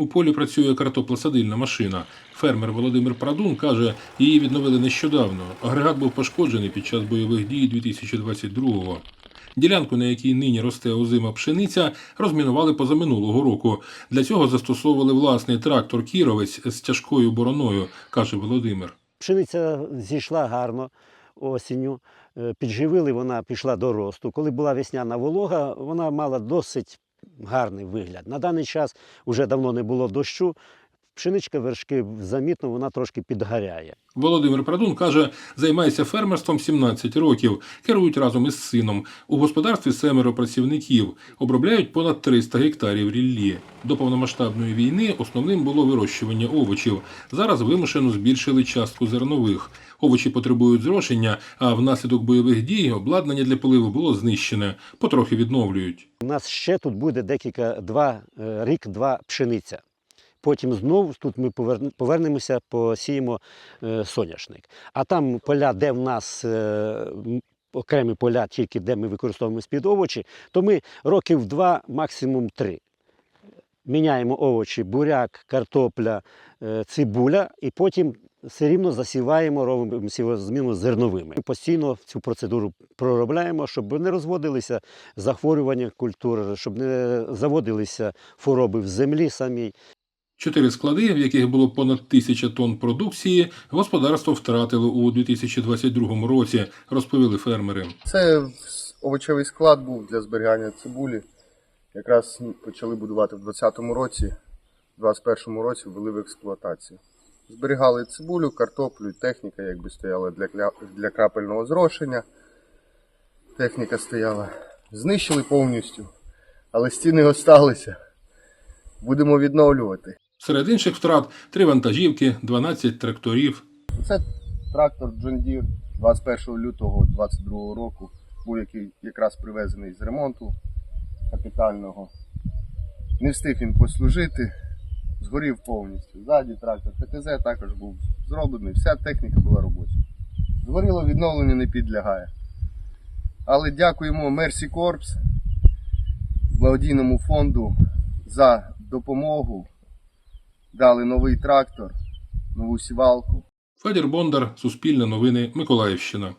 У полі працює картоплосадильна машина. Фермер Володимир Прадун каже, її відновили нещодавно. Агрегат був пошкоджений під час бойових дій 2022-го. Ділянку, на якій нині росте озима пшениця, розмінували позаминулого року. Для цього застосовували власний трактор Кіровець з тяжкою бороною, каже Володимир. Пшениця зійшла гарно осінню, е, підживили, вона пішла до росту. Коли була весняна волога, вона мала досить гарний вигляд. На даний час вже давно не було дощу. Пшеничка вершки замітно, вона трошки підгоряє. Володимир Прадун каже, займається фермерством 17 років, керують разом із сином. У господарстві семеро працівників, обробляють понад 300 гектарів ріллі. До повномасштабної війни основним було вирощування овочів. Зараз вимушено збільшили частку зернових. Овочі потребують зрошення, а внаслідок бойових дій обладнання для поливу було знищене. Потрохи відновлюють. У нас ще тут буде декілька два е, рік, два пшениця. Потім знову тут ми повернемося, посіємо е, соняшник. А там поля, де в нас е, окремі поля, тільки де ми використовуємо з-під овочі, то ми років два, максимум три. Міняємо овочі, буряк, картопля, е, цибуля, і потім все рівно засіваємо, робимо сівозміну зерновими. Ми постійно цю процедуру проробляємо, щоб не розводилися захворювання культур, щоб не заводилися хвороби в землі самій. Чотири склади, в яких було понад тисяча тонн продукції, господарство втратило у 2022 році, розповіли фермери. Це овочевий склад був для зберігання цибулі. Якраз почали будувати в 2020 році, в 2021 році ввели в експлуатацію. Зберігали цибулю, картоплю, техніка якби стояла для, для крапельного зрошення. Техніка стояла. Знищили повністю, але стіни осталися. Будемо відновлювати. Серед інших втрат три вантажівки, 12 тракторів. Це трактор John Deere 21 лютого 2022 року, був який якраз привезений з ремонту капітального. Не встиг він послужити, згорів повністю. Ззаді трактор ХТЗ також був зроблений, вся техніка була робоча. Згоріло відновленню не підлягає. Але дякуємо Mercy Corps, благодійному фонду за допомогу. Дали новий трактор, нову сівалку. Федір Бондар, Суспільне новини, Миколаївщина.